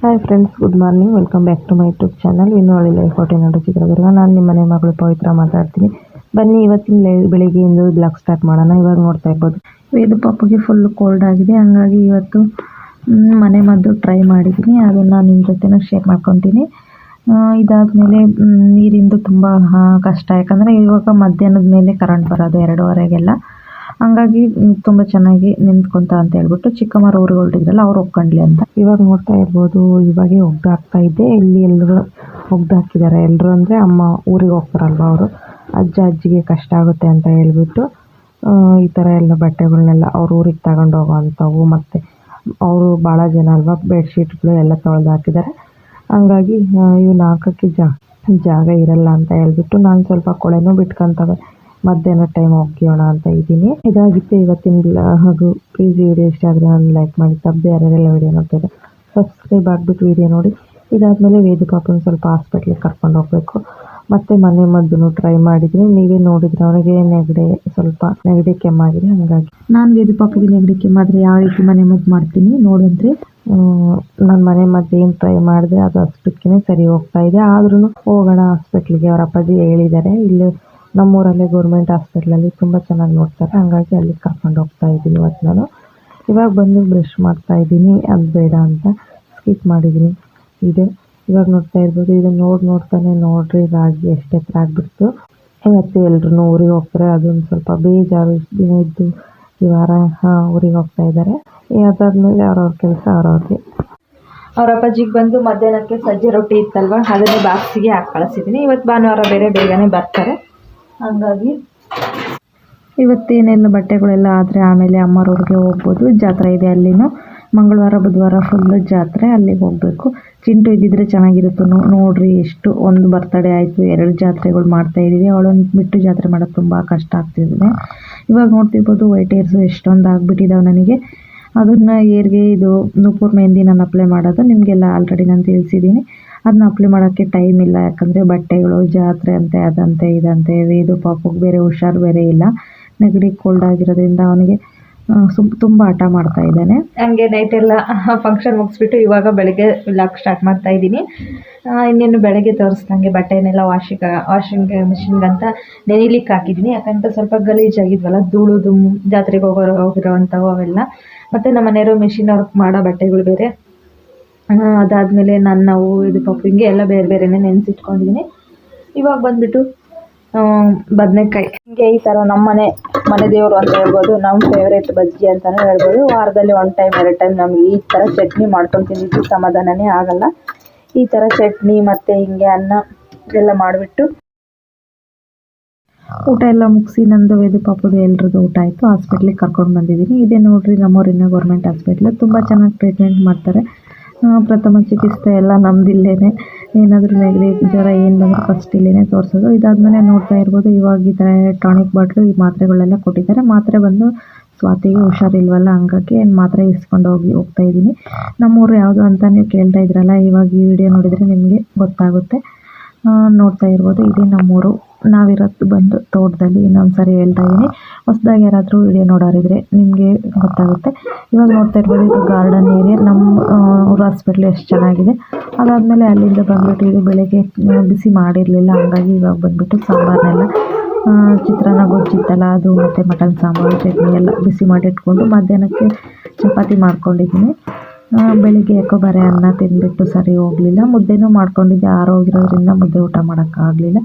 Hi friends good morning welcome back to my YouTube channel ಇನ್ನೊಳ್ಳೆ life ಕೋಟೆ ನಾಡು ಚಿತ್ರದುರ್ಗ ನಾನು ನಿಮ್ಮ ಮನೆ ಮಗಳು ಪವಿತ್ರ ಮಾತಾಡ್ತೀನಿ. ಬನ್ನಿ, ಇವತ್ತಿನ ಲೈ ಬೆಳಿಗ್ಗೆಯಿಂದ ಬ್ಲಾಗ್ ಸ್ಟಾರ್ಟ್ ಮಾಡೋಣ. ಇವಾಗ ನೋಡ್ತಾ ಇರ್ಬೋದು. ಇದು ಪಾಪಗೆ ಫುಲ್ ಕೋಲ್ಡ್ ಆಗಿದೆ. ಹಂಗಾಗಿ ಇವತ್ತು ಮನೆ ಮದ್ದು ಟ್ರೈ ಮಾಡಿದ್ದೀನಿ. ಅದನ್ನು ನಿಮ್ಮ ಜೊತೆನೂ ಶೇರ್ ಮಾಡ್ಕೊತೀನಿ. ಇದಾದಮೇಲೆ ನೀರಿಂದು ತುಂಬ ಕಷ್ಟ. ಯಾಕಂದರೆ ಇವಾಗ ಮಧ್ಯಾಹ್ನದ ಮೇಲೆ ಕರೆಂಟ್ ಬರೋದು ಎರಡೂವರೆಗೆಲ್ಲ. ಹಂಗಾಗಿ ತುಂಬಾ ಚೆನ್ನಾಗಿ ನಿಂತ್ಕೊಂತ ಅಂತ ಹೇಳ್ಬಿಟ್ಟು ಚಿಕ್ಕಮ್ಮರು ಊರಿಗೆ ಹೊರಟಿದ್ರಲ್ಲ ಅವ್ರು ಒಪ್ಕೊಂಡ್ಲಿ ಅಂತ. ಇವಾಗ ನೋಡ್ತಾ ಇರ್ಬೋದು, ಇವಾಗೆ ಒಗ್ದು ಹಾಕ್ತಾ ಇದ್ದೆ. ಇಲ್ಲಿ ಎಲ್ಲರೂ ಒಗ್ದು ಹಾಕಿದ್ದಾರೆ. ಎಲ್ಲರೂ ಅಂದರೆ ಅಮ್ಮ ಊರಿಗೆ ಹೋಗ್ತಾರಲ್ವ ಅವರು. ಅಜ್ಜ ಅಜ್ಜಿಗೆ ಕಷ್ಟ ಆಗುತ್ತೆ ಅಂತ ಹೇಳ್ಬಿಟ್ಟು ಈ ಥರ ಎಲ್ಲ ಬಟ್ಟೆಗಳನ್ನೆಲ್ಲ ಅವ್ರ ಊರಿಗೆ ತಗೊಂಡು ಹೋಗೋವಂಥವು ಮತ್ತು ಅವರು ಭಾಳ ಜನ ಅಲ್ವಾ, ಬೆಡ್ಶೀಟ್ಗಳು ಎಲ್ಲ ತೊಳೆದು ಹಾಕಿದ್ದಾರೆ. ಹಂಗಾಗಿ ಇವು ಇವ್ನ ಹಾಕೋಕ್ಕೆ ಜಾಗ ಇರಲ್ಲ ಅಂತ ಹೇಳ್ಬಿಟ್ಟು ನಾನು ಸ್ವಲ್ಪ ಕೊಳೆನೂ ಬಿಟ್ಕೊಂತವೆ ಮಧ್ಯಾಹ್ನ ಟೈಮ್ ಹೋಗ್ಯೋಣ ಅಂತ ಇದ್ದೀನಿ. ಇದಾಗಿತ್ತು ಇವತ್ತಿನ ಹಾಗೂ ಪ್ಲೀಸ್ ವಿಡಿಯೋ ಇಷ್ಟ ಆದರೆ ನಾನು ಲೈಕ್ ಮಾಡಿ ತಪ್ಪದೆ ಯಾರ್ಯಾರೆಲ್ಲ ವಿಡಿಯೋ ನೋಡ್ತಾರೆ ಸಬ್ಸ್ಕ್ರೈಬ್ ಆಗಿಬಿಟ್ಟು ವಿಡಿಯೋ ನೋಡಿ. ಇದಾದಮೇಲೆ ವೇದು ಪಾಪನ ಸ್ವಲ್ಪ ಹಾಸ್ಪಿಟ್ಲಿಗೆ ಕರ್ಕೊಂಡು ಹೋಗಬೇಕು. ಮತ್ತು ಮನೆ ಮದ್ದನ್ನು ಟ್ರೈ ಮಾಡಿದ್ದೀನಿ. ನೀವೇ ನೋಡಿದ್ರೆ ಅವನಿಗೆ ನೆಗಡಿ ಸ್ವಲ್ಪ ನೆಗಡಿ ಕೆಮ್ಮಾಗಿದೆ ಹಾಗಾಗಿ. ನಾನು ವೇದು ಪಾಪಗೆ ನೆಗಡಿ ಕೆಮ್ಮಾದರೆ ಯಾವ ರೀತಿ ಮನೆ ಮದ್ದು ಮಾಡ್ತೀನಿ ನೋಡಿದ್ರೆ ನಾನು ಮನೆ ಮದ್ದು ಏನು ಟ್ರೈ ಮಾಡಿದೆ ಅದು ಅಷ್ಟಕ್ಕೇ ಸರಿ ಹೋಗ್ತಾ ಇದೆ. ಆದ್ರೂ ಹೋಗೋಣ ಹಾಸ್ಪಿಟ್ಲಿಗೆ ಅವರ ಅಪ್ಪಾಜಿ ಹೇಳಿದ್ದಾರೆ. ಇಲ್ಲಿ ನಮ್ಮೂರಲ್ಲೇ ಗೌರ್ಮೆಂಟ್ ಹಾಸ್ಪಿಟ್ಲಲ್ಲಿ ತುಂಬ ಚೆನ್ನಾಗಿ ನೋಡ್ತಾರೆ. ಹಂಗಾಗಿ ಅಲ್ಲಿ ಕರ್ಕೊಂಡು ಹೋಗ್ತಾ ಇದ್ದೀನಿ ಇವತ್ತು ನಾನು. ಇವಾಗ ಬಂದು ಬ್ರಷ್ ಮಾಡ್ತಾ ಇದ್ದೀನಿ. ಅದು ಬೇಡ ಅಂತ ಸ್ಕಿಪ್ ಮಾಡಿದ್ದೀನಿ. ಇದೆ. ಇವಾಗ ನೋಡ್ತಾ ಇರ್ಬೋದು. ಇದನ್ನ ನೋಡಿ ನೋಡ್ತಾನೆ ನೋಡ್ರಿ. ರಾಗಿ ಎಷ್ಟು ಎತ್ತರ ಆಗ್ಬಿಡ್ತು. ಇವತ್ತು ಎಲ್ರೂ ಊರಿಗೆ ಹೋಗ್ತಾರೆ. ಅದೊಂದು ಸ್ವಲ್ಪ ಬೇಜಾರು. ದಿನ ಇದ್ದು ಈ ವಾರ ಊರಿಗೆ ಹೋಗ್ತಾ ಇದ್ದಾರೆ. ಅದಾದ್ಮೇಲೆ ಅವ್ರವ್ರ ಕೆಲಸ ಅವ್ರವ್ರಿಗೆ ಅವ್ರ ಅಪ್ಪಾಜಿಗೆ ಬಂದು ಮಧ್ಯಾಹ್ನಕ್ಕೆ ಸಜ್ಜೆ ರೊಟ್ಟಿ ಇತ್ತಲ್ವ? ಅದನ್ನೇ ಬಾಕ್ಸಿಗೆ ಹಾಕಿ ಕಳಿಸಿದ್ದೀನಿ ಇವತ್ತು ಭಾನುವಾರ ಬೇರೆ ಬೇಗನೆ ಬರ್ತಾರೆ. ಹಂಗಾಗಿ ಇವತ್ತೇನೆಲ್ಲ ಬಟ್ಟೆಗಳೆಲ್ಲ ಆದರೆ ಆಮೇಲೆ ಅಮ್ಮರವ್ರಿಗೆ ಹೋಗ್ಬೋದು. ಜಾತ್ರೆ ಇದೆ ಅಲ್ಲಿನೂ. ಮಂಗಳವಾರ, ಬುಧವಾರ ಫುಲ್ ಜಾತ್ರೆ, ಅಲ್ಲಿಗೆ ಹೋಗಬೇಕು. ಚಿಂಟು ಇದ್ದಿದ್ರೆ ಚೆನ್ನಾಗಿರುತ್ತೆ. ನೋಡ್ರಿ ಎಷ್ಟು ಒಂದು ಬರ್ತಡೇ ಆಯಿತು, ಎರಡು ಜಾತ್ರೆಗಳು ಮಾಡ್ತಾ ಇದ್ದೀವಿ. ಅವಳೊಂದು ಬಿಟ್ಟು ಜಾತ್ರೆ ಮಾಡೋದು ತುಂಬ ಕಷ್ಟ ಆಗ್ತಿದೆ. ಇವಾಗ ನೋಡ್ತಿರ್ಬೋದು ವೈಟ್ ಏರ್ಸು ಎಷ್ಟೊಂದು ಆಗಿಬಿಟ್ಟಿದ್ದಾವೆ ನನಗೆ. ಅದನ್ನು ಏರ್ಗೆ ಇದು ನೂಪುರ್ ಮೆಹಂದಿ ನಾನು ಅಪ್ಲೈ ಮಾಡೋದು. ನಿಮಗೆಲ್ಲ ಆಲ್ರೆಡಿ ನಾನು ತಿಳಿಸಿದ್ದೀನಿ. ಅದನ್ನ ಅಪ್ಲೈ ಮಾಡೋಕ್ಕೆ ಟೈಮ್ ಇಲ್ಲ. ಯಾಕಂದರೆ ಬಟ್ಟೆಗಳು, ಜಾತ್ರೆ ಅಂತೆ, ಅದಂತೆ, ಇದಂತೆ ವೇದು ಪಾಪುಗೆ ಬೇರೆ ಹುಷಾರು ಬೇರೆ ಇಲ್ಲ. ನೆಗಡಿ ಕೋಲ್ಡ್ ಆಗಿರೋದ್ರಿಂದ ಅವನಿಗೆ ಸುಮ್, ತುಂಬ ಹಠ ಮಾಡ್ತಾ ಇದ್ದಾನೆ. ಹಂಗೆ ನೈಟ್ ಎಲ್ಲ ಫಂಕ್ಷನ್ ಮುಗಿಸ್ಬಿಟ್ಟು ಇವಾಗ ಬೆಳಗ್ಗೆ ಲಾಕ್ ಸ್ಟಾರ್ಟ್ ಮಾಡ್ತಾ ಇದ್ದೀನಿ. ಇನ್ನೇನು ಬೆಳಗ್ಗೆ ತೋರಿಸ್ದಂಗೆ ಬಟ್ಟೆನೆಲ್ಲ ವಾಷಿಂಗ್ ವಾಷಿಂಗ್ ಮಿಷಿನ್ಗೆ ಅಂತ ನೆನಿಲಿಕ್ಕೆ ಹಾಕಿದ್ದೀನಿ. ಯಾಕಂದ್ರೆ ಸ್ವಲ್ಪ ಗಲೀಜಾಗಿದ್ವಲ್ಲ ಧೂಳು ದುಮ್ ಜಾತ್ರೆಗೆ ಹೋಗಿರೋ ಹೋಗಿರೋವಂಥವು ಅವೆಲ್ಲ. ಮತ್ತು ನಮ್ಮ ಮನೆಯವರು ಮಿಷಿನ್ ವರ್ಕ್ ಮಾಡೋ ಬಟ್ಟೆಗಳು ಬೇರೆ. ಅದಾದಮೇಲೆ ನನ್ನ ನಾವು ಇದು ಹಿಂಗೆ ಎಲ್ಲ ಬೇರೆ ಬೇರೆನೇ ನೆನೆಸಿಟ್ಕೊಂಡಿದ್ದೀನಿ ಇವಾಗ ಬಂದುಬಿಟ್ಟು ಬದನೇಕಾಯಿ. ಹಿಂಗೆ ಈ ಥರ ನಮ್ಮನೆ ಮನೆ ಮನೆ ದೇವರು ಅಂತ ಹೇಳ್ಬೋದು ನಮ್ಮ ಫೇವ್ರೇಟ್ ಬಜ್ಜಿ ಅಂತಲೇ ಹೇಳ್ಬೋದು. ವಾರದಲ್ಲಿ ಒನ್ ಟೈಮ್ ಎರಡು ಟೈಮ್ ನಮಗೆ ಈ ಥರ ಚಟ್ನಿ ಮಾಡ್ಕೊಂಡು ತಿಂದಿದ್ದು ಸಮಾಧಾನನೇ ಆಗಲ್ಲ. ಈ ಥರ ಚಟ್ನಿ ಮತ್ತು ಹಿಂಗೆ ಅನ್ನ ಎಲ್ಲ ಮಾಡಿಬಿಟ್ಟು ಊಟ ಎಲ್ಲ ಮುಗಿಸಿ ನಂದು ವೇದು ಪಾಪದು ಎಲ್ರದ್ದು ಊಟ ಆಯಿತು. ಹಾಸ್ಪಿಟ್ಲಿಗೆ ಕರ್ಕೊಂಡು ಬಂದಿದ್ದೀನಿ ಇದೇ ನೋಡ್ರಿ ನಮ್ಮೂರಿನ ಗೌರ್ಮೆಂಟ್ ಹಾಸ್ಪಿಟ್ಲು ತುಂಬ ಚೆನ್ನಾಗಿ ಟ್ರೀಟ್ಮೆಂಟ್ ಮಾಡ್ತಾರೆ. ಪ್ರಥಮ ಚಿಕಿತ್ಸೆ ಎಲ್ಲ ನಮ್ದಿಲ್ಲೇನೆ ಏನಾದರೂ ನೆಗಡಿ ಜ್ವರ ಏನು ಬಂದರೂ ಫಸ್ಟ್ ಇಲ್ಲೇ ತೋರಿಸೋದು. ಇದಾದಮೇಲೆ ನೋಡ್ತಾ ಇರ್ಬೋದು, ಇವಾಗ ಈ ಥರ ಟಾನಿಕ್ ಬಾಟ್ಲು ಈ ಮಾತ್ರೆಗಳೆಲ್ಲ ಕೊಟ್ಟಿದ್ದಾರೆ. ಮಾತ್ರೆ ಬಂದು ಸ್ವಾತಿಗೆ ಹುಷಾರಿಲ್ವಲ್ಲ ಹಂಗಾಗಿ ಮಾತ್ರೆ ಇಸ್ಕೊಂಡು ಹೋಗಿ ಹೋಗ್ತಾ ಇದ್ದೀನಿ. ನಮ್ಮೂರು ಯಾವುದು ಅಂತ ನೀವು ಕೇಳ್ತಾ ಇದ್ರಲ್ಲ, ಇವಾಗ ಈ ವಿಡಿಯೋ ನೋಡಿದರೆ ನಿಮಗೆ ಗೊತ್ತಾಗುತ್ತೆ. ನೋಡ್ತಾ ಇರ್ಬೋದು, ಇದೇ ನಮ್ಮೂರು. ನಾವಿರೋದು ಬಂದು ತೋಟದಲ್ಲಿ ಇನ್ನೊಂದು ಸಾರಿ ಹೇಳ್ತಾ ಇದ್ದೀನಿ ಹೊಸದಾಗಿ ಯಾರಾದರೂ ವಿಡಿಯೋ ನೋಡೋರಿದ್ರೆ ನಿಮಗೆ ಗೊತ್ತಾಗುತ್ತೆ. ಇವಾಗ ನೋಡ್ತಾ ಇರ್ಬೋದು ಇದು ಗಾರ್ಡನ್ ಏರಿಯಾ. ನಮ್ಮ ಊರು ಹಾಸ್ಪಿಟ್ಲ್ ಎಷ್ಟು ಚೆನ್ನಾಗಿದೆ. ಅದಾದಮೇಲೆ ಅಲ್ಲಿಂದ ಬಂದುಬಿಟ್ಟು ಇದು ಬೆಳಗ್ಗೆ ಬಿಸಿ ಮಾಡಿರಲಿಲ್ಲ. ಹಂಗಾಗಿ ಇವಾಗ ಬಂದುಬಿಟ್ಟು ಸಾಂಬಾರನ್ನೆಲ್ಲ ಚಿತ್ರಾನ್ನ ಗೊಜ್ಜಿತ್ತಲ್ಲ ಅದು ಮತ್ತು ಮಟನ್ ಸಾಂಬಾರು ಚಟ್ನಿ ಎಲ್ಲ ಬಿಸಿ ಮಾಡಿಟ್ಕೊಂಡು ಮಧ್ಯಾಹ್ನಕ್ಕೆ ಚಪಾತಿ ಮಾಡ್ಕೊಂಡಿದ್ದೀನಿ. ಬೆಳಿಗ್ಗೆ ಯಾಕೋ ಬರೀ ಅನ್ನ ತಿಂದುಬಿಟ್ಟು ಸರಿ ಹೋಗಲಿಲ್ಲ. ಮುದ್ದೆನೂ ಮಾಡ್ಕೊಂಡಿದ್ದೆ. ಆರೋಗಿರೋದ್ರಿಂದ ಮುದ್ದೆ ಊಟ ಮಾಡೋಕ್ಕಾಗಲಿಲ್ಲ.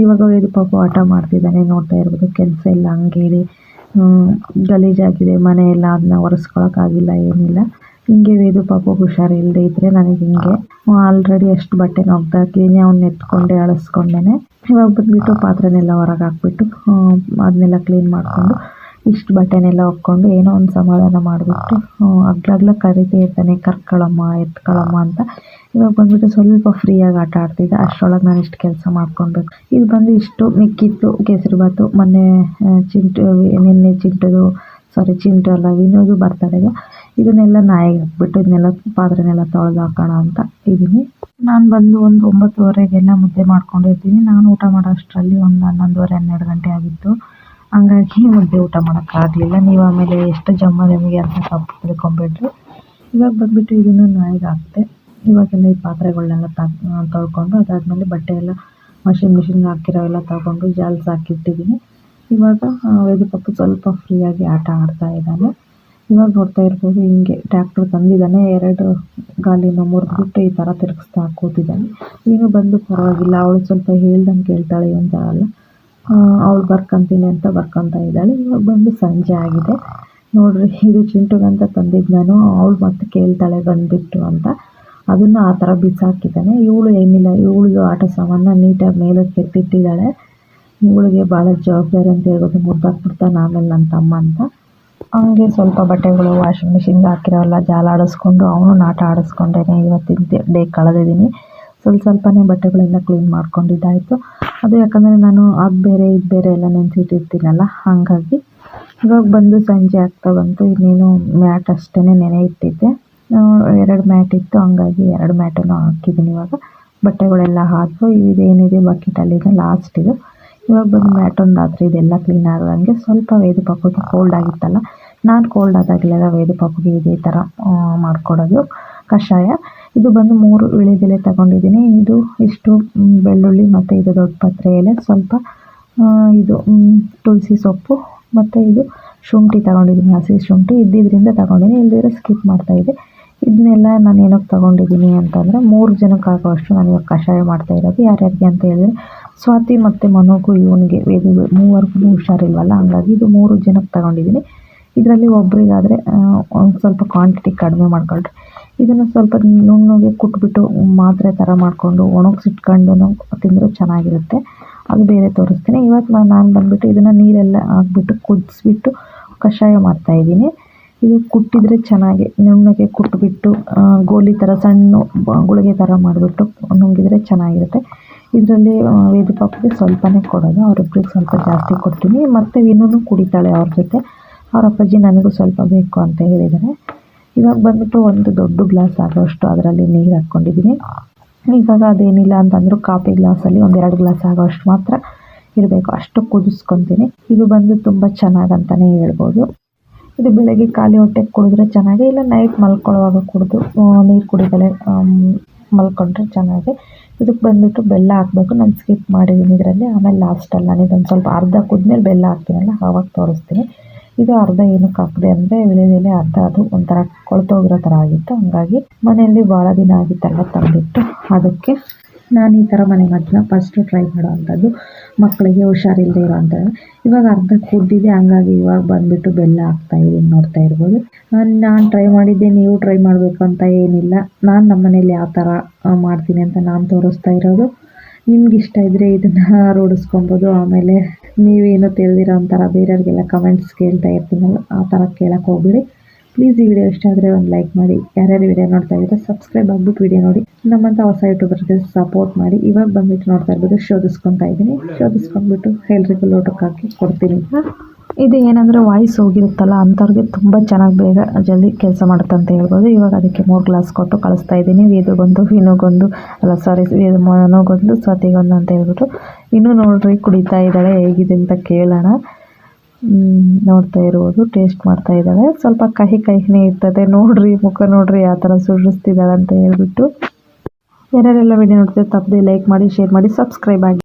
ಇವಾಗ ಅವರು ಪಾಪ ಆಟ ಮಾಡ್ತಿದ್ದಾನೆ ನೋಡ್ತಾ ಇರ್ಬೋದು, ಕೆಲಸ ಇಲ್ಲ, ಹಂಗೆ ಇದೆ. ಗಲೀಜಾಗಿದೆ ಮನೆ ಎಲ್ಲ ಅದನ್ನ ಒರೆಸ್ಕೊಳಕ್ಕಾಗಿಲ್ಲ ಏನಿಲ್ಲ. ಹಿಂಗೆ ವೇದು ಪಾಪ ಹುಷಾರು ಇಲ್ಲದೆ ಇದ್ರೆ ನನಗೆ ಹಿಂಗೆ. ಆಲ್ರೆಡಿ ಎಷ್ಟು ಬಟ್ಟೆ ಒಗ್ದಾಕಿದ್ದೀನಿ ಅವ್ನ ಎತ್ಕೊಂಡೆ, ಅಳಿಸ್ಕೊಂಡೇನೆ. ಇವಾಗ ಬಂದ್ಬಿಟ್ಟು ಪಾತ್ರೆನೆಲ್ಲ ಹೊರಗೆ ಹಾಕ್ಬಿಟ್ಟು ಅದನ್ನೆಲ್ಲ ಕ್ಲೀನ್ ಮಾಡಿಕೊಂಡು ಇಷ್ಟು ಬಟ್ಟೆನೆಲ್ಲ ಒಕ್ಕೊಂಡು ಏನೋ ಒಂದು ಸಮಾಧಾನ ಮಾಡಿಬಿಟ್ಟು ಅಗ್ಲಗ್ಲ ಕರಿತಾ ಇರ್ತಾನೆ, ಕರ್ಕೊಳಮ್ಮ, ಎತ್ಕೊಳಮ್ಮ ಅಂತ. ಇವಾಗ ಬಂದ್ಬಿಟ್ಟು ಸ್ವಲ್ಪ ಫ್ರೀಯಾಗಿ ಆಟ ಆಡ್ತಿದ್ದೆ. ಅಷ್ಟರೊಳಗೆ ನಾನು ಇಷ್ಟು ಕೆಲಸ ಮಾಡ್ಕೊಬೇಕು ಇದು ಬಂದು ಇಷ್ಟು ಮಿಕ್ಕಿತ್ತು ಕೇಸರಿಬಾತು ಮೊನ್ನೆ ಚಿಂಟು ನಿನ್ನೆ ಚಿಂಟದು ಸಾರಿ ಚಿಂಟು ಅಲ್ಲ, ವಿನೋದು ಬರ್ತಾರೆ ಇದನ್ನೆಲ್ಲ ನಾಯಿಗೆ ಹಾಕ್ಬಿಟ್ಟು, ಇದನ್ನೆಲ್ಲ ಪಾತ್ರೆನೆಲ್ಲ ತೊಳೆದು ಹಾಕೋಣ ಅಂತ ಇದ್ದೀನಿ ನಾನು ಬಂದು ಒಂದು ಒಂಬತ್ತುವರೆಗೆಲ್ಲ ಮುದ್ದೆ ಮಾಡ್ಕೊಂಡಿರ್ತೀನಿ. ನಾನು ಊಟ ಮಾಡೋ ಅಷ್ಟರಲ್ಲಿ ಒಂದು ಹನ್ನೊಂದುವರೆ, ಹನ್ನೆರಡು ಗಂಟೆ ಆಗಿತ್ತು. ಹಂಗಾಗಿ ಮುದ್ದೆ ಊಟ ಮಾಡೋಕ್ಕಾಗಲಿಲ್ಲ ನೀವು ಆಮೇಲೆ ಎಷ್ಟು ಜಮ್ಮ ನಿಮಗೆ ಅಂತ ತಪ್ಪು ತಿಳ್ಕೊಂಬಿಟ್ರು. ಇವಾಗ ಬಂದುಬಿಟ್ಟು ಇದನ್ನು ನಾಯಿಗೆ ಹಾಕ್ತೆ. ಇವಾಗೆಲ್ಲ ಈ ಪಾತ್ರೆಗಳನ್ನೆಲ್ಲ ತಗ್ ತೊಳ್ಕೊಂಡು ಅದಾದಮೇಲೆ ಬಟ್ಟೆ ಎಲ್ಲ ವಾಷಿಂಗ್ ಮಿಷಿನ್ಗೆ ಹಾಕಿರೋ ಎಲ್ಲ ತಗೊಂಡು ಜಾಲ್ಸ್ ಹಾಕಿಟ್ಟಿದ್ದೀನಿ ಇವಾಗ ವೇದು ಪಪ್ಪು ಸ್ವಲ್ಪ ಫ್ರೀಯಾಗಿ ಆಟ ಆಡ್ತಾ ಇದ್ದಾನೆ. ಇವಾಗ ನೋಡ್ತಾ ಇರ್ಬೋದು, ಹಿಂಗೆ ಟ್ರ್ಯಾಕ್ಟರ್ ತಂದಿದ್ದಾನೆ. ಎರಡು ಗಾಲಿನ ಮುರಿದ್ಬಿಟ್ಟು ಈ ಥರ ತಿರುಗಿಸ್ತಾ ಕೂತಿದ್ದಾನೆ. ಏನು ಬಂದು ಪರವಾಗಿಲ್ಲ, ಅವಳು ಸ್ವಲ್ಪ ಹೇಳ್ದಂಗೆ ಕೇಳ್ತಾಳೆ ಅಂತ ಅಲ್ಲ. ಅವಳು ಬರ್ಕೊಂತೀನಿ ಅಂತ ಬರ್ಕೊತಾ ಇದ್ದಾಳೆ. ಇವಾಗ ಬಂದು ಸಂಜೆ ಆಗಿದೆ. ನೋಡ್ರಿ, ಇದು ಚಿಂಟುಗಂತ ತಂದಿದ್ದು ನಾನು. ಅವಳು ಮತ್ತೆ ಕೇಳ್ತಾಳೆ, ಬಂದುಬಿಟ್ಟು ಅಂತ. ಅದನ್ನು ಆ ಥರ ಬಿಸಾಕಿದ್ದಾನೆ. ಇವಳು ಏನಿಲ್ಲ ಇವಳದು ಆಟ ಸಾಮಾನ ನೀಟಾಗಿ ಮೇಲೆ ಕೆತ್ತಿಟ್ಟಿದ್ದಾಳೆ. ಇವಳಿಗೆ ಭಾಳ ಜವಾಬ್ದಾರಿ ಅಂತ ಹೇಳ್ಬೋದು ಮುದ್ದಾಕ್ಬಿಡ್ತಾನೆ ಆಮೇಲೆ ನನ್ನ ತಮ್ಮ ಅಂತ. ಹಂಗೆ ಸ್ವಲ್ಪ ಬಟ್ಟೆಗಳು ವಾಷಿಂಗ್ ಮಿಷಿನ್ಗೆ ಹಾಕಿರೋಲ್ಲ, ಜಾಲ ಆಡಿಸ್ಕೊಂಡು ಅವನು ನಾಟ ಆಡಿಸ್ಕೊಂಡೇನೆ. ಇವತ್ತಿನ ಡೇ ಕಳೆದಿದ್ದೀನಿ. ಸ್ವಲ್ಪ ಸ್ವಲ್ಪನೇ ಬಟ್ಟೆಗಳೆಲ್ಲ ಕ್ಲೀನ್ ಮಾಡ್ಕೊಂಡಿದ್ದಾಯಿತು. ಅದು ಯಾಕಂದರೆ ನಾನು ಅದು ಬೇರೆ, ಇದು ಬೇರೆ ಎಲ್ಲ ನೆನೆಸಿಟ್ಟಿರ್ತೀನಲ್ಲ, ಹಾಗಾಗಿ. ಇವಾಗ ಬಂದು ಸಂಜೆ ಆಗ್ತಾ ಬಂತು, ಇನ್ನೇನು ಮ್ಯಾಟ್ ಅಷ್ಟೇ ನೆನೆ ಇಟ್ಟಿದ್ದೆ. ಎರಡು ಮ್ಯಾಟ್ ಇತ್ತು, ಹಂಗಾಗಿ ಎರಡು ಮ್ಯಾಟನ್ನು ಹಾಕಿದ್ದೀನಿ ಇವಾಗ. ಬಟ್ಟೆಗಳೆಲ್ಲ ಹಾಕು ಇದೇನಿದೆ ಬಕೆಟಲ್ಲಿದೆ ಲಾಸ್ಟ್ ಇದು. ಇವಾಗ ಬಂದು ಮ್ಯಾಟ್ ಒಂದು ಆದರೆ ಇದೆಲ್ಲ ಕ್ಲೀನ್ ಆಗೋದಂಗೆ ಸ್ವಲ್ಪ ವೇದು ಪಾಪುಗೆ ಕೋಲ್ಡ್ ಆಗಿತ್ತಲ್ಲ. ನಾನು ಕೋಲ್ಡ್ ಆದಾಗಲೆಲ್ಲ ವೇದು ಪಾಪುಗೆ ಇದೇ ಥರ ಮಾಡ್ಕೊಡೋದು ಕಷಾಯ. ಇದು ಬಂದು ಮೂರು ವಿಳೆದೆಲೆ ತಗೊಂಡಿದ್ದೀನಿ. ಇದು ಇಷ್ಟು ಬೆಳ್ಳುಳ್ಳಿ ಮತ್ತು ಇದು ದೊಡ್ಡ ಪತ್ರೆ ಎಲೆ. ಸ್ವಲ್ಪ ಇದು ತುಳಸಿ ಸೊಪ್ಪು ಮತ್ತು ಇದು ಶುಂಠಿ ತಗೊಂಡಿದ್ದೀನಿ. ಹಸಿ ಶುಂಠಿ ಇದ್ದಿದ್ದರಿಂದ ತಗೊಂಡಿದ್ದೀನಿ. ಇಲ್ಲದಿದ್ರೆ ಸ್ಕಿಪ್ ಮಾಡ್ತಾಯಿದ್ದೆ ಇದನ್ನೆಲ್ಲ ನಾನು ಏನಕ್ಕೆ ತಗೊಂಡಿದ್ದೀನಿ ಅಂತಂದರೆ ಮೂರು ಜನಕ್ಕೆ ಆಗೋವಷ್ಟು ನಾನು ಇವಾಗ ಕಷಾಯ ಮಾಡ್ತಾ ಇರೋದು. ಯಾರ್ಯಾರಿಗೆ ಅಂತ ಹೇಳಿದ್ರೆ ಸ್ವಾತಿ ಮತ್ತು ಮನೋಗೂ ಇವನಿಗೆ ಇದು ಮೂವರ್ಗೂ ಹುಷಾರಿಲ್ವಲ್ಲ, ಹಂಗಾಗಿ ಇದು ಮೂರು ಜನಕ್ಕೆ ತಗೊಂಡಿದ್ದೀನಿ. ಇದರಲ್ಲಿ ಒಬ್ರಿಗಾದರೆ ಒಂದು ಸ್ವಲ್ಪ ಕ್ವಾಂಟಿಟಿ ಕಡಿಮೆ ಮಾಡ್ಕೊಳ್ರಿ ಇದನ್ನು ಸ್ವಲ್ಪ ನುಣ್ಣಗೆ ಕುಟ್ಬಿಟ್ಟು ಮಾತ್ರೆ ಥರ ಮಾಡಿಕೊಂಡು ಒಣಗಿಸಿಟ್ಕೊಂಡು ತಿಂದರೆ ಚೆನ್ನಾಗಿರುತ್ತೆ. ಅದು ಬೇರೆ ತೋರಿಸ್ತೀನಿ. ಇವತ್ತು ನಾನು ಬಂದುಬಿಟ್ಟು ಇದನ್ನು ನೀರೆಲ್ಲ ಹಾಕ್ಬಿಟ್ಟು ಕುದಿಸ್ಬಿಟ್ಟು ಕಷಾಯ ಮಾಡ್ತಾಯಿದ್ದೀನಿ ಇದು ಕುಟ್ಟಿದರೆ ಚೆನ್ನಾಗಿ ನುಣ್ಣಗೆ ಕುಟ್ಬಿಟ್ಟು ಗೋಲಿ ಥರ ಸಣ್ಣ ಗುಳಿಗೆ ಥರ ಮಾಡಿಬಿಟ್ಟು ನುಂಗಿದರೆ ಚೆನ್ನಾಗಿರುತ್ತೆ. ಇದರಲ್ಲಿ ವೇದಿ ಪಾಪಗೆ ಸ್ವಲ್ಪನೇ ಕೊಡೋದು. ಅವರಿಬ್ರಿಗೆ ಸ್ವಲ್ಪ ಜಾಸ್ತಿ ಕೊಡ್ತೀನಿ. ಮತ್ತು ಇನ್ನೂ ಕುಡಿತಾಳೆ ಅವ್ರ ಜೊತೆ. ಅವರ ಅಪ್ಪಾಜಿ ನನಗೂ ಸ್ವಲ್ಪ ಬೇಕು ಅಂತ ಹೇಳಿದ್ದಾರೆ ಇವಾಗ ಬಂದ್ಬಿಟ್ಟು ಒಂದು ದೊಡ್ಡ ಗ್ಲಾಸ್ ಆಗೋಷ್ಟು ಅದರಲ್ಲಿ ನೀರು ಹಾಕ್ಕೊಂಡಿದ್ದೀನಿ. ಇವಾಗ ಅದೇನಿಲ್ಲ ಅಂತಂದರೂ ಕಾಫಿ ಗ್ಲಾಸಲ್ಲಿ ಒಂದೆರಡು ಗ್ಲಾಸ್ ಆಗೋಷ್ಟು ಮಾತ್ರ ಇರಬೇಕು. ಅಷ್ಟು ಕುದಿಸ್ಕೊತೀನಿ. ಇದು ಬಂದು ತುಂಬ ಚೆನ್ನಾಗಿ ಅಂತಾನೆ ಹೇಳ್ಬೋದು. ಇದು ಬೆಳಗ್ಗೆ ಖಾಲಿ ಹೊಟ್ಟೆಗೆ ಕುಡಿದ್ರೆ ಚೆನ್ನಾಗಿ, ಇಲ್ಲ ನೈಟ್ ಮಲ್ಕೊಳ್ಳುವಾಗ ಕುಡಿದು ನೀರು ಕುಡಿದಲೆ ಮಲ್ಕೊಂಡ್ರೆ ಚೆನ್ನಾಗಿ. ಇದಕ್ಕೆ ಬಂದುಬಿಟ್ಟು ಬೆಲ್ಲ ಹಾಕಬೇಕು. ನಾನು ಸ್ಕಿಪ್ ಮಾಡಿದ್ದೀನಿ ಇದರಲ್ಲಿ. ಆಮೇಲೆ ಲಾಸ್ಟಲ್ಲಿ ನಾನು ಇದೊಂದು ಸ್ವಲ್ಪ ಅರ್ಧ ಕುದ್ಮೇಲೆ ಬೆಲ್ಲ ಹಾಕ್ತೀನಲ್ಲ, ಆವಾಗ ತೋರಿಸ್ತೀನಿ. ಇದು ಅರ್ಧ ಏನಕ್ಕೆ ಹಾಕಿದೆ ಅಂದರೆ ವಿಳೆದೆಲೆ ಅರ್ಧ ಅದು ಒಂಥರ ಕೊಳ್ತೋಗಿರೋ ಥರ ಆಗಿತ್ತು. ಹಂಗಾಗಿ ಮನೆಯಲ್ಲಿ ಭಾಳ ದಿನ ಆಗಿತ್ತಲ್ಲ ತಂದಿಟ್ಟು ಅದಕ್ಕೆ ನಾನು ಈ ಥರ ಮನೆ ಮದ್ದನ್ನ ಫಸ್ಟು ಟ್ರೈ ಮಾಡೋವಂಥದ್ದು ಮಕ್ಕಳಿಗೆ ಹುಷಾರಿಲ್ಲದೆ ಇರೋವಂಥದ್ದು ಇವಾಗ ಅರ್ಧ ಕುದ್ದಿದೆ ಹಂಗಾಗಿ ಇವಾಗ ಬಂದುಬಿಟ್ಟು ಬೆಲ್ಲ ಹಾಕ್ತಾ ಇದ್ದೀನಿ ನೋಡ್ತಾ ಇರ್ಬೋದು. ನಾನು ಟ್ರೈ ಮಾಡಿದ್ದೆ, ನೀವು ಟ್ರೈ ಮಾಡಬೇಕು ಅಂತ ಏನಿಲ್ಲ. ನಾನು ನಮ್ಮ ಮನೇಲಿ ಯಾವ ಥರ ಮಾಡ್ತೀನಿ ಅಂತ ನಾನು ತೋರಿಸ್ತಾ ಇರೋದು. ನಿಮ್ಗೆ ಇಷ್ಟ ಇದ್ದರೆ ಇದನ್ನು ರೂಢಿಸ್ಕೊಬೋದು. ಆಮೇಲೆ ನೀವೇನು ತಿಳಿದಿರೋ ಒಂಥರ ಬೇರೆಯವ್ರಿಗೆಲ್ಲ ಕಮೆಂಟ್ಸ್ ಕೇಳ್ತಾ ಇರ್ತೀನಲ್ಲ, ಆ ಥರ ಕೇಳಕ್ಕೆ ಹೋಗ್ಬಿಡಿ. ಪ್ಲೀಸ್ ಈ ವಿಡಿಯೋ ಇಷ್ಟ ಆದರೆ ಒಂದು ಲೈಕ್ ಮಾಡಿ. ಯಾರ್ಯಾರು ವಿಡಿಯೋ ನೋಡ್ತಾ ಇದ್ದೀರಾ ಸಬ್ಸ್ಕ್ರೈಬ್ ಆಗ್ಬಿಟ್ಟು ವಿಡಿಯೋ ನೋಡಿ. ನಮ್ಮಂಥ ಹೊಸ ಯೂಟ್ಯೂಬರ್ಗೆ ಸಪೋರ್ಟ್ ಮಾಡಿ. ಇವಾಗ ಬಂದ್ಬಿಟ್ಟು ನೋಡ್ತಾ ಇರ್ಬೋದು, ಶೋಧಿಸ್ಕೊತಾ ಇದ್ದೀನಿ. ಶೋಧಿಸ್ಕೊಂಡ್ಬಿಟ್ಟು ಎಲ್ರಿಗೂ ಲೋಟಕ್ಕೆ ಹಾಕಿ ಕೊಡ್ತೀನಿ. ಇದು ಏನಂದರೆ ವಾಯ್ಸ್ ಹೋಗಿರುತ್ತಲ್ಲ ಅಂಥವ್ರಿಗೆ ತುಂಬ ಚೆನ್ನಾಗಿ ಬೇಗ ಜಲ್ದಿ ಕೆಲಸ ಮಾಡುತ್ತೆ ಅಂತ ಹೇಳ್ಬೋದು. ಇವಾಗ ಅದಕ್ಕೆ ಮೂರು ಗ್ಲಾಸ್ ಕೊಟ್ಟು ಕಳಿಸ್ತಾ ಇದ್ದೀನಿ. ವೇದಗೊಂದು, ವಿನುಗೊಂದು, ಅಲ್ಲ ಸಾರಿ ಮನೋಗೊಂದು, ಸ್ವತಿಗೊಂದು ಅಂತ ಹೇಳ್ಬಿಟ್ಟು. ಇನ್ನೂ ನೋಡ್ರಿ, ಕುಡಿತಾ ಇದ್ದಾಳೆ, ಹೇಗಿದೆ ಅಂತ ಕೇಳೋಣ. ನೋಡ್ತಾ ಇರ್ಬೋದು, ಟೇಸ್ಟ್ ಮಾಡ್ತಾ ಇದ್ದಾಳೆ. ಸ್ವಲ್ಪ ಕಹಿ ಕಹಿನೇ ಇರ್ತದೆ. ನೋಡ್ರಿ, ಮುಖ ನೋಡ್ರಿ, ಆ ಥರ ಸುರಿಸ್ತಿದ್ದಾಳೆ ಅಂತ ಹೇಳ್ಬಿಟ್ಟು. ಯಾರ್ಯಾರೆಲ್ಲ ವಿಡಿಯೋ ನೋಡ್ತೀವಿ ತಪ್ಪದೆ ಲೈಕ್ ಮಾಡಿ ಶೇರ್ ಮಾಡಿ ಸಬ್ಸ್ಕ್ರೈಬ್ ಆಗಿ